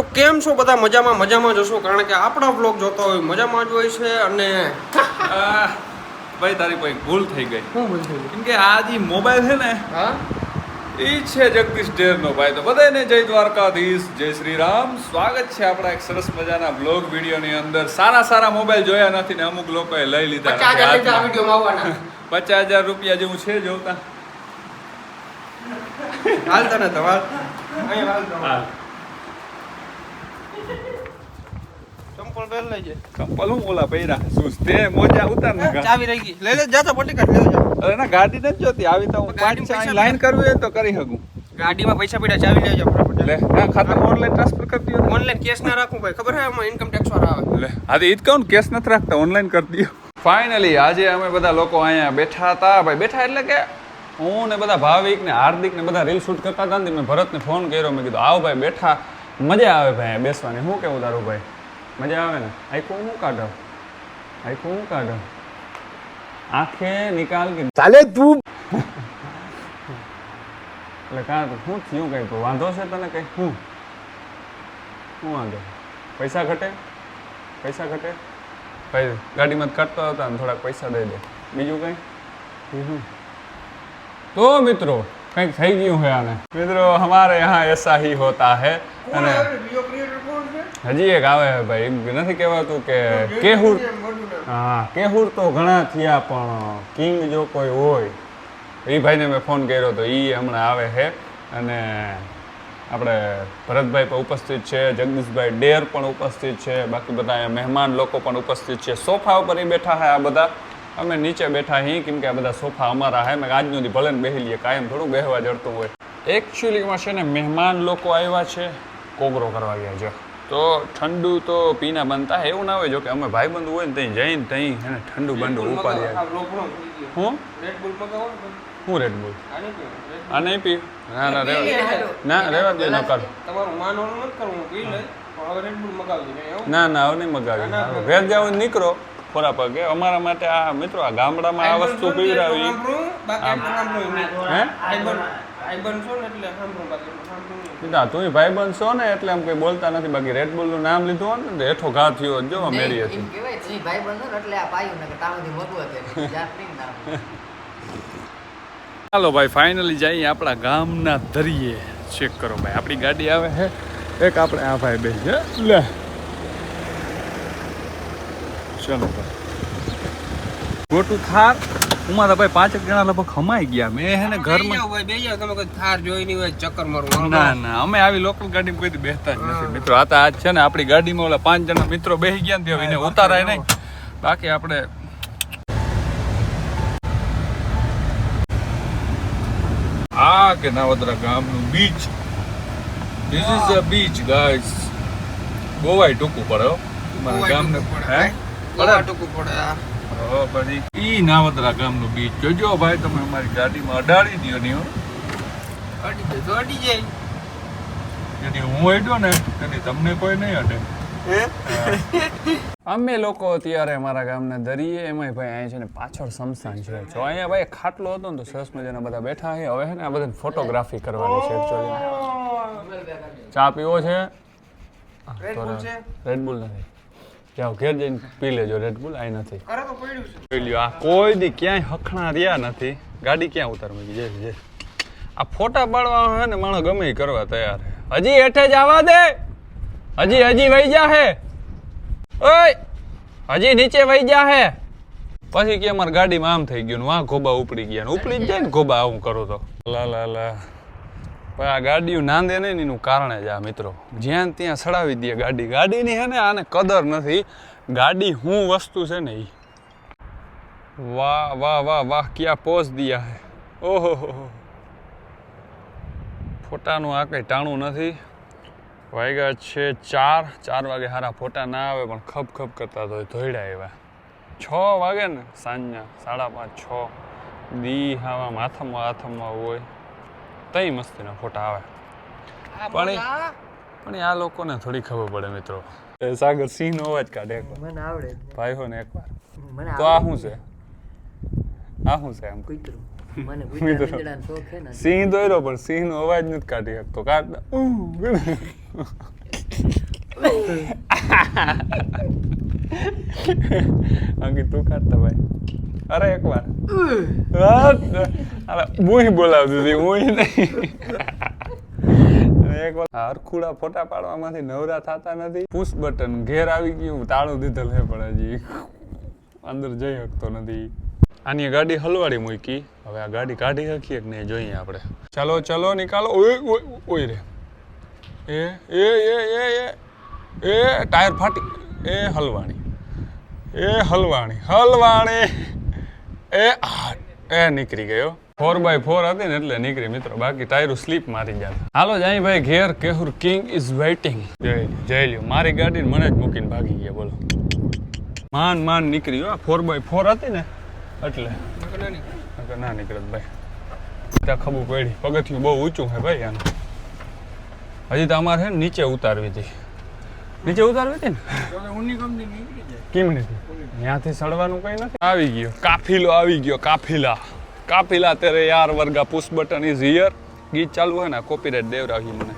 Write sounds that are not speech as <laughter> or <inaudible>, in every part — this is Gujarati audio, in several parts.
તો કેમ છો બધા? મજામાં મજામાં જશો કારણ કે આપણા બ્લોગ જોતા હોય મજામાં જ હોય છે અને <laughs> ભાઈ તારી કોઈ ભૂલ થઈ ગઈ. શું બોલ થયું? કેમ કે આ જે મોબાઈલ છે ને હા? એ છે જગદીશ ડેરનો ભાઈ. તો બધાને જય દ્વારકાધીશ જય શ્રી રામ સ્વાગત છે આપણા એક સરસ મજાના બ્લોગ વિડીયોની અંદર. સારા સારા મોબાઈલ જોયા નથી ને અમુક લોકોએ લઈ લીધા. પચાસ હજાર <laughs> રૂપિયા જેવું છે જોતા. હાલતા ને તમારે હાલ. ચંપલ પહેર લેજે ચંપલ હું ઓલા પહેર્યા. શું તે મોજા ઉતાર ને ગા. ચાવી રહી ગઈ. લે લે જા તો પટી કાઢ લે જા અરે ના ગાડી નથી જોતી. આવી તો હું ગાડીમાં પાંચ પૈસા લાઈન કરવી હોય તો કરી શકું. ગાડીમાં પૈસા પડ્યા ચાવી લેજો ફટાફટ લે ના ખાતું ઓનલાઈન ટ્રાન્સફર કરતી હોય ઓનલાઈન કેસ ના રાખું ભાઈ. ખબર હે એમાં ઇન્કમ ટેક્સ વાળા આવે. લે હા તો ઈ જ કહું ને કેસ નથી રાખતા ઓનલાઈન કરી દો ફાઇનલી આજે અમે બધા લોકો અહીંયા બેઠા હતા. ભાઈ બેઠા એટલે કે હું ને બધા ભાવિક ને હાર્દિક ને બધા રીલ શૂટ કરતા હતા ને મેં ભરતને ફોન કર્યો. મેં કીધું આવો ભાઈ બેઠા. મજા આવે ભાઈ બેસવાની શું કેવું તારું ભાઈ મજા આવે ને આખું હું કાઢો આખું હું કાઢો આંખે નિકાલ કે ચાલે તું એટલે કા શું થયું કંઈ તું વાંધો છે તને કંઈ શું શું વાંધો પૈસા ઘટે પૈસા ઘટે ભાઈ ગાડીમાં કાઢતો હતા ને થોડાક પૈસા દઈ દે બીજું કંઈ તો મિત્રો કંઈક થઈ ગયું છે આને મિત્રો હમારે યહાં એસા હી હોતા હૈ અને હજી એક આવે ભાઈ એમ નથી કહેવાતું કે કેહુર હા કેહુર તો ઘણા થયા પણ કિંગ જો કોઈ હોય એ ભાઈને મેં ફોન કર્યો તો એ હમણાં આવે છે. અને આપણે ભરતભાઈ પણ ઉપસ્થિત છે જગદીશભાઈ ડેર પણ ઉપસ્થિત છે બાકી બધા મહેમાન લોકો પણ ઉપસ્થિત છે. સોફા ઉપર એ બેઠા છે આ બધા. અમે નીચે બેઠા હી કેમ કે આ બધા સોફા અમારા હે મેં આજનું ભલે ને બેસી લઈએ કાયમ થોડું બેહવા જડતું હોય. એકચ્યુઅલીમાં છે ને મહેમાન લોકો આવ્યા છે. કોગરો કરવા ગયા છે. તો ઠંડુ તો પીના બનતા હે એવું ના હોય જો કે અમે ભાઈબંધ હોય ને ત્યાં જઈને ત્યાં એને ઠંડુ બંડુ ઉપાડી હું? હું રેડબુલ આ નહીં પી ના ના રેવા ના રેવા દે ન કર ના ના હવે નહીં મગાવી. ઘેર જાવ નીકળો ખોરા પગે. અમારા માટે આ મિત્રો આ ગામડામાં આ વસ્તુ પીવડાવી. હે? આઈબન છો ને એટલે સાંભળું બાકી એમ સાંભળ્યું તું ભાઈબંધ છો ને એટલે આમ કઈ બોલતા નથી. બાકી રેડનું નામ લીધું હોય ને હેઠો ઘા થયો. જો મેરી હતી એમ કહેવાય છે ભાઈ ને એટલે આ પાયું ને કે તાવથી મોટું જાત નહીં નામ. ચાલો ભાઈ ફાઇનલી જઈએ આપણા ગામના દરિયે. ચેક કરો ભાઈ આપણી ગાડી આવે છે એક આપણે આ ભાઈ બે છે લે. ચલો ભાઈ. ગોટું થાર. ઉમાં તો ભાઈ પાંચ જણા લગભગ ખમાઈ ગયા. મેં હે ને ઘરમાં બે ભાઈ, તમે કોઈ થાર જોઈ નહીં હોય ચક્કર મારવું ના ના અમે આવી લોકલ ગાડીમાં કોઈ બેસતા જ નથી. મિત્રો આ તો આજ છે ને આપણી ગાડીમાં ઓલા પાંચ જણા મિત્રો બેસી ગયા ને એને ઉતારાય નહીં. બાકી આપણે આ કે નાવદરા ગામનું beach this is a beach guys ગોવાય ટૂંકું પડે હો. મારા ગામને હે? ગોવા ટૂંકું પડે. હો, પછી ઈ નાવદરા ગામનું બીચ જોજો ભાઈ તમે અમારી ગાડીમાં અડાડી દ્યો નહીં અડી જાય તો અડી જાય. જેથી હું અડ્યો ને તેની તમને કોઈ નહીં અડે. અમે લોકો અત્યારે અમારા ગામના દરિયે એમાંય ભાઈ અહીંયા છે ને પાછળ સમસાન છે. જો અહીંયા ભાઈ ખાટલો હતો ને તો સરસ મજાના બધા બેઠા છે. હવે છે ને આ બધા ફોટોગ્રાફી કરવાની છે એકચ્યુઅલી ચા પીવો છે? છે? રેડબુલ નથી. જાઓ ઘેર જઈને પી લેજો રેડબુલ આ નથી. પડ્યું લ્યો આ કોઈ દી ક્યાંય હખણા રહ્યા નથી. ગાડી ક્યાં ઉતાર મૂકી જે જે. આ ફોટા પાડવા હે ને માણસ ગમે કરવા તૈયાર હજી હેઠે જ આવવા દે. હજી હજી વહી જા હે. ઓય હજી નીચે વહી જા હે. પછી કે અમારી ગાડીમાં આમ થઈ ગયું ને વાં ખોબા ઉપડી ગયા ને. ઉપડી જ જાય ને ખોબા આવું કરું તો. લા લા લા. પણ આ ગાડીઓ નાંદે નહીં એનું કારણ જ આ મિત્રો. જ્યાં ત્યાં સડાવી દે ગાડી. ગાડીની હે ને આને કદર નથી. ગાડી હું વસ્તુ છે ને એ વાહ વાહ વાહ વાહ, ક્યાં પોઝ દિયા હે. ઓહો. ફોટાનું આ કંઈ ટાણું નથી. વાગ્યા છે ચાર. ચાર વાગે સારા ફોટા ના આવે, પણ ખપ ખપ કરતા તો ધોઈડા એવા. છ વાગે ને સાંજના, સાડા પાંચ, છ. દી હાવા માથામાં, હાથમાં હોય. તઈ મસ્તીના ફોટા આવે. પણ પણ આ લોકોને થોડી ખબર પડે મિત્રો. સાગર સિંહ નો અવાજ કાઢે એકવાર મને આવડે ભાઈ હો ને એકવાર મને તો આ શું છે. આ શું છે આમ કૂતરું. મને <laughs> સિંહ દોર્યો પણ સિંહ નો અવાજ નથી કાઢી શકતો. કાઢ અંકિત તું કાઢતા ભાઈ. અરે એકવાર અરે હું બોલાવતી હતી મુઈ નહીં એક વાર હરખુડા ફોટા પાડવામાંથી નવરા થતા નથી પુશ બટન ઘેર આવી ગયું તાળું દીધેલ હે પણ હજી અંદર જઈ શકતો નથી. આની ગાડી હલવાડી મૂકી. હવે આ ગાડી કાઢી શકીએ કે નહીં જોઈએ આપણે. ચાલો ચલો નિકાલો. ઓય ઓય ઓય રે. એ એ એ એ એ. એ ટાયર ફાટી. એ હલવાણી. એ હલવાણી હલવાણી. એ એ નીકળી ગયો. ફોર બાય ફોર હતી ને એટલે નીકળી મિત્રો. બાકી ટાયરો સ્લીપ મારી જાય હાલો જાય ભાઈ ઘેર, કેહુર કિંગ ઇઝ વેઇટિંગ જય જય લ્યો. મારી ગાડી મને જ મૂકીને ભાગી ગયા, બોલો. માન માન નીકળી ગયો. ફોર બાય ફોર હતી ને, એટલે. ના નીકળત ભાઈ. ત્યાં ખબર પડી. પગથિયું બહુ ઊંચું છે ભાઈ આનું. હજી તો અમારે નીચે ઉતારવી હતી. નીચે ઉતારવી હતી ને? કેમ નથી? ત્યાંથી સડવાનું કઈ નથી? આવી ગયો. કાફિલો આવી ગયો કાફિલા. કાફિલા તેરે યાર વર્ગા પુશ બટન ઇઝ હિયર. ગીત ચાલુ હોય ને કોપીરાઇટ દેવરાવી મને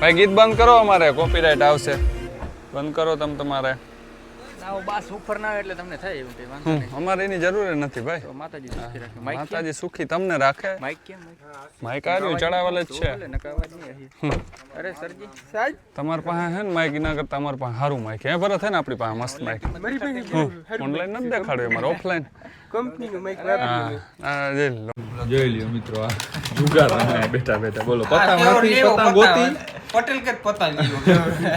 ભાઈ ગીત બંધ કરો અમારે. કોપીરાઇટ આવશે. બંધ કરો તમે તમારે. ના બાસ ઉપર ના આવે એટલે તમને થાય એવું કંઈ વાંધો હમ, અમારે એની જરૂર નથી ભાઈ. માતાજી સુખી રાખે. માઇક માતાજી સુખી તમને રાખે? માઇક કેમ? આવ્યું ચડાવેલ જ છે. અરે સરજી. સાહેબ? તમારી પાસે હે ને એના કરતા અમારી પાસે સારું માઇક હે ભરત હે ને આપણી પાસે મસ્ત માઇક. ઓનલાઈન નથી દેખાડ્યું અમારે ઓફલાઈન કંપનીનું જોઈ લ્યો મિત્રો જુગાર રમાય બેઠા બેઠા. બોલો પતંગ ગોતી? પટેલ કે પતા લીધો.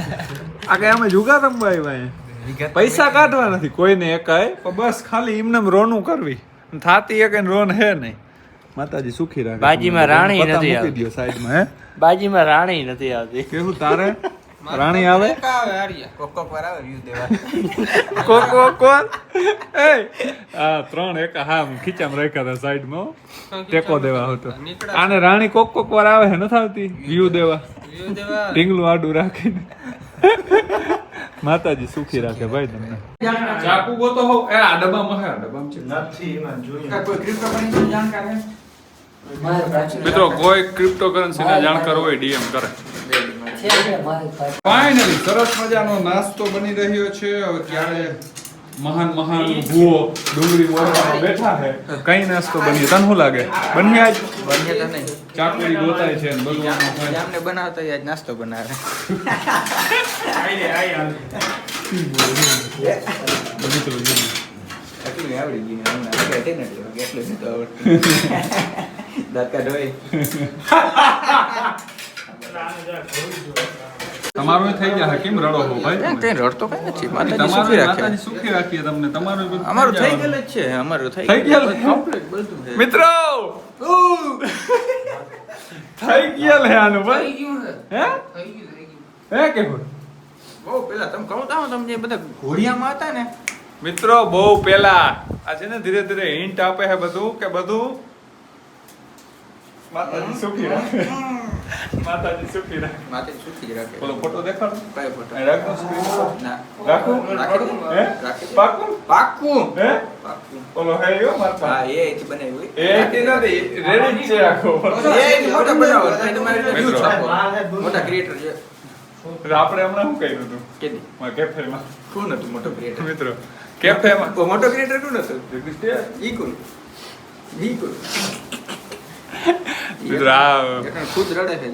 <laughs> આ અમે જુગાર રમવા આવ્યા પૈસા કાઢવા નથી કોઈને એકાય. પણ બસ ખાલી એમને રોનું કરવી. થાતી એક રોન હે નહીં. માતાજી સુખી રાખે. બાજીમાં રાણી નથી આવતી. દ્યો સાઈડમાં હે? બાજીમાં રાણી નથી આવતી. કેવું તારે? રાણી આવે? એક આવે હારિયા કોક કોક વાર આવે વ્યૂ દેવા. કો કો કોણ એ આ ત્રણ એક હા ખીચામ રાખ્યા હતા સાઈડમાં ટેકો દેવા હતો. આને રાણી કોક કોક વાર આવે હે નથી આવતી? વ્યૂ દેવા. વ્યૂ દેવા. ઢીંગલું આડું રાખીને. માતાજી સુખી રાખે ભાઈ તમને. ચાકુ ગોતો હો. એ આ ડબ્બામાં હે ડબ્બામાં છે. કોઈ ક્રિપ્ટોકરન્સી જાણકાર હે મિત્રો કોઈ ક્રિપ્ટોકરન્સીને જાણકાર હોય ડીએમ કરે. ફાઇનલી સરસ મજાનો નાસ્તો બની રહ્યો છે. હવે ક્યારે મહાન મહાન ભૂવો ડુંગળી મોરવામાં બેઠા હે કઈ નાસ્તો બન્યો? તને શું લાગે? બની આજ બને તો નહીં. ચાકુડી ગોતાય છે ને બધું જામને બનાવતા આજ નાસ્તો બનાવે. મિત્રો જો. એટલું આવડી ગયું હમણાં એટલે એટલું જ નતું આવડતું દાંત હોય તમારું થઈ જાય હકીમ રડો હો ભાઈ? કઈ રડતો કઈ નથી? માતાજી સુખી રાખે. માતાજી સુખી રાખીએ તમને. તમારું અમારું થઈ ગયેલું જ છે. અમારું થઈ થઈ ગયેલું? કમ્પ્લીટ બધું મિત્રો! થઈ ગયેલ હે આનું ભાઈ. હે. હે? કે ભાઈ? બહુ પેલા તમે કહું તા તમને બધા ઘોડિયામાં હતા ને? મિત્રો બહુ પેલા આ છે ને ધીરે ધીરે હિન્ટ આપે છે બધું કે બધું માતાજી સુખી રાખે. માતાજી સુખી રાખે. માતાજી સુખી રાખે. બોલો ફોટો દેખાડો. કયો ફોટો? રાખો screen. ના. રાખો? રાખી હે? રાખી દઉં. પાકું? હે? પાક્કું ઓલો હે યો માર હા એ જ બનાવ્યું હોય. એ એથી નથી રેડી છે આખો એ જ બનાવો. એટલે તમારે વ્યૂ છાપો. મોટા ક્રિએટર છે. આપણે હમણાં શું કર્યું હતું? કેદી મારા કેફેમાં કોણ હતું મોટો ક્રિએટર મિત્રો કેફેમાં મોટો ક્રિએટર કોણ હતું? જગદીશ ઈ કોણ? ઈ કોણ? મિત્રો આ ખુદ રડે છે.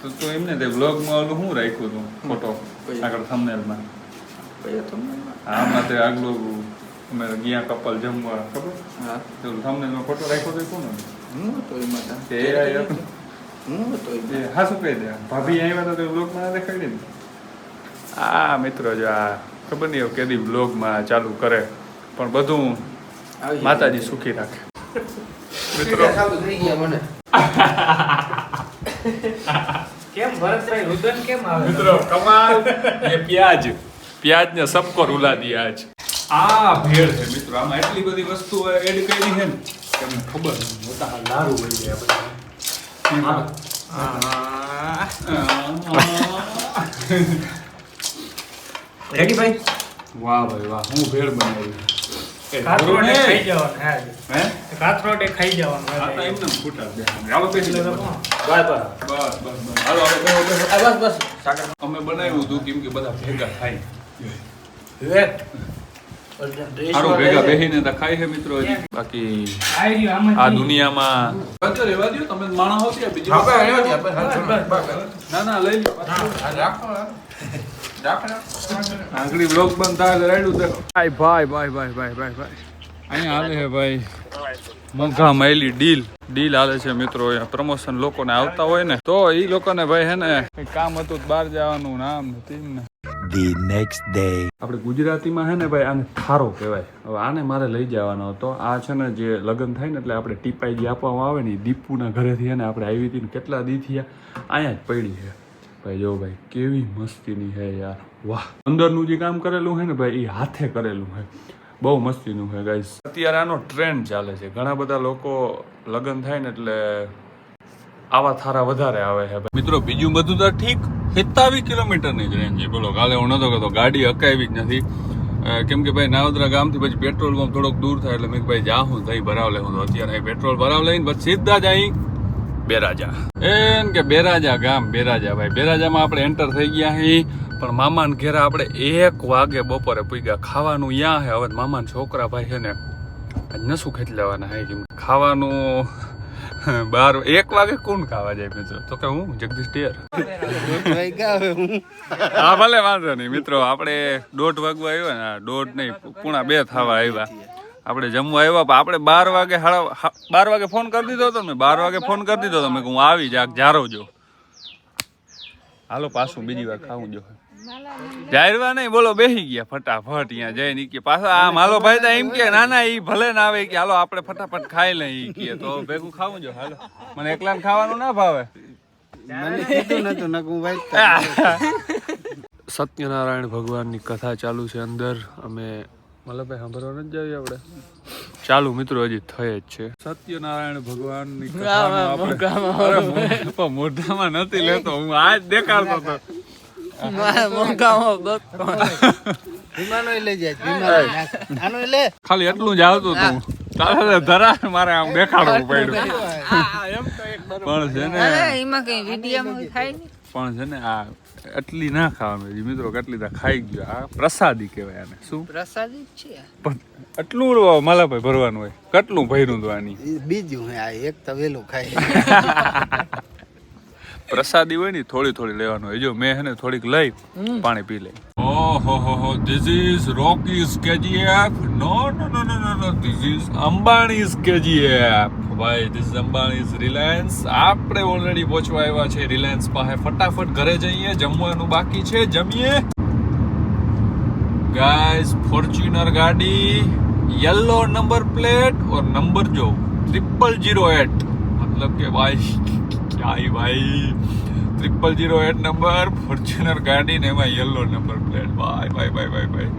તો તો એમને તે વ્લોગમાં ઓલું શું રાખ્યું હતું? ફોટો? આગળ થંબનેલમાં? આમાં તે આગલું અમે ગયા કપલ જમવા. ખબર? હા. તો થંબનેલમાં ફોટો રાખ્યો તો હું એમાં તે. એ આયા હતો? હું હતો હા શું કહી દે? ભાભી આવ્યા હતા તો વ્લોગમાં દેખાડી ને આ મિત્રો જો આ ખબર નહીં કેદી વ્લોગમાં ચાલુ કરે. પણ બધું માતાજી સુખી રાખે. મિત્રો. થઈ ગયા મને. કેમ ભરતભાઈ રુદન કેમ આવે? મિત્રો કમાલ એ પ્યાજ. પ્યાજ ને સબકો રૂલા દિયા આજ આ ભેળ છે મિત્રો. આમાં એટલી બધી વસ્તુ એડ કરી છે ને કે ખબર મોટા લારું હોય ગયા રેડી ભાઈ? વાહ ભાઈ વાહ. હું ભેળ બનાવી. એ ખાઈ જવાનું હે કાથરોટે ખાઈ આ તો એમને ફૂટા દે હાલો પેલી લે. બસ બસ. બસ હાલો હાલો બેહો બેહો. બસ બસ. અમે બનાવ્યું હતું કેમ કે બધા ભેગા થાય. સારું ભેગા બેહીને તો ખાય છે મિત્રો બાકી આ દુનિયામાં રેવા દ્યો, તમે માણસ હો ત્યાં બીજી ના ના લઈ લો આંગળી બ્લોક બંધ થાય રેડું રાયડું ભાઈ ભાઈ ભાઈ ભાઈ ભાઈ ભાઈ ભાઈ. અહીંયા હાલે છે ભાઈ. મોંઘા માયલી ડીલ ડીલ હાલે છે મિત્રો અહીંયા. પ્રમોશન લોકોને આવતા હોય ને તો એ લોકોને ભાઈ હે ને કામ હતું બહાર જવાનું નામ ને તેમ ને. The next day. આપણે ગુજરાતીમાં હે ને ભાઈ આને થારો કહેવાય. હવે આને મારે લઈ જવાનો હતો. આ છે ને જે લગ્ન થાય ને એટલે આપણે ટીપાઈ જે આપવામાં આવે ને દીપુના ઘરેથી હે ને આપણે આવી હતી ને કેટલા દી થયા? અહીંયા જ પડી છે. ભાઈ, જો ભાઈ, કેવી મસ્તીની હે યાર. વાહ. અંદરનું જે કામ કરેલું હે ને ભાઈ એ હાથે કરેલું હે. બહુ મસ્તીનું હે ગાઈસ અત્યારે આનો ટ્રેન્ડ ચાલે છે. ઘણા બધા લોકો લગ્ન થાય ને એટલે આવા થારા વધારે આવે છે મિત્રો, બીજું બધું તો ઠીક. સિત્તાવીસ કિલોમીટરની જ રેન્જ છે. બોલો, કાલે હું નતો કહેતો ગાડી અકાવી જ નથી. કેમ કે ભાઈ, નાવદરા ગામથી પછી પેટ્રોલ પંપ થોડોક દૂર થાય એટલે મેં ભાઈ જા હું તઈ ભરાવ લે હું અત્યારે પેટ્રોલ ભરાવ લઈને પછી સીધા જ અહીં બેરાજા. એમ કે બેરાજા ગામ બેરાજા ભાઈ. બેરાજામાં આપણે એન્ટર થઈ ગયા અહીં પણ મામાને ઘેરા આપણે એક વાગે બપોરે પૂગ્યા. ખાવાનું યા હે? હવે મામાના છોકરા ભાઈ છે ને નસું ખેંચી લેવાના હે કેમ ખાવાનું <laughs> બાર એક વાગે કોણ ખાવા જાય મિત્રો તો. કે હું? જગદીશ ટેર <laughs> હા ભલે વાંધો નહીં. મિત્રો આપણે દોઢ વાગવા આવ્યા ને. દોઢ નહીં પૂણા બે થવા આવ્યા. આપણે જમવા આવ્યા પણ આપણે બાર વાગે હાડા બાર વાગે ફોન કરી દીધો હતો ને મેં. બાર વાગે ફોન કરી દીધો હતો મેં હું આવી જાક જારવજો હાલો પાછું બીજી વાર ખાવું જો. જાહેરવા નહીં બોલો બેસી ગયા ફટાફટ અહીંયા જઈને કે પાછા આમ હાલો ભાઈ તો એમ કે ના ના એ ભલે ના આવે કે હાલો આપણે ફટાફટ ખાઈ લઈ એ કે તો ભેગું ખાવું જો હાલો. મને એકલાને ખાવાનું ના ભાવે. <laughs> સત્યનારાયણ ભગવાનની કથા ચાલુ છે અંદર. અમે મતલબ સાંભળવા નથી જાવી આપણે? ચાલુ મિત્રો હજી થઈ જ છે. સત્યનારાયણ ભગવાનની મોઢામાં નથી લેતો હું આજ દેખાડતો હતો. ખાલી એટલું જ આવતું હતું. તારે ધરા મારે આમ દેખાડવું પડ્યું. પણ છે ને. એમાં કઈ વીડિયો થાય પણ છે ને આ એટલી ના ખાવાનું મિત્રો કેટલી તા ખાઈ ગયો. આ પ્રસાદી કહેવાય આને. શું? પ્રસાદી જ છે. પણ એટલું મલાભાઈ ભરવાનું હોય. કેટલું ભર્યું હતું આની? બીજું હે આ એક તો વેલું ખાય. <laughs> પ્રસાદી હોય ને થોડી થોડી લેવાનું હોય. જો મેં એને થોડીક લઈ પાણી પી લઈ. ઓહો હો હો this is Rocky's KGF no no no no no this is Ambani's KGF ભાઈ ધીસ ઇઝ અંબાણીઝ રિલાયન્સ આપણે ઓલરેડી પહોંચવા આવ્યા છે રિલાયન્સ પાસે. ફટાફટ ઘરે જઈએ જમવાનું બાકી છે જમીએ. ગાઈસ ફોર્ચ્યુનર ગાડી yellow number plate or number જો ટ્રિપલ જીરો એટ મતલબ કે ભાઈ ભાઈ ભાઈ. Triple zero eight number Fortuner ગાડી ને એમાં યલો નંબર પ્લેટ ભાઈ ભાઈ ભાઈ ભાઈ ભાઈ.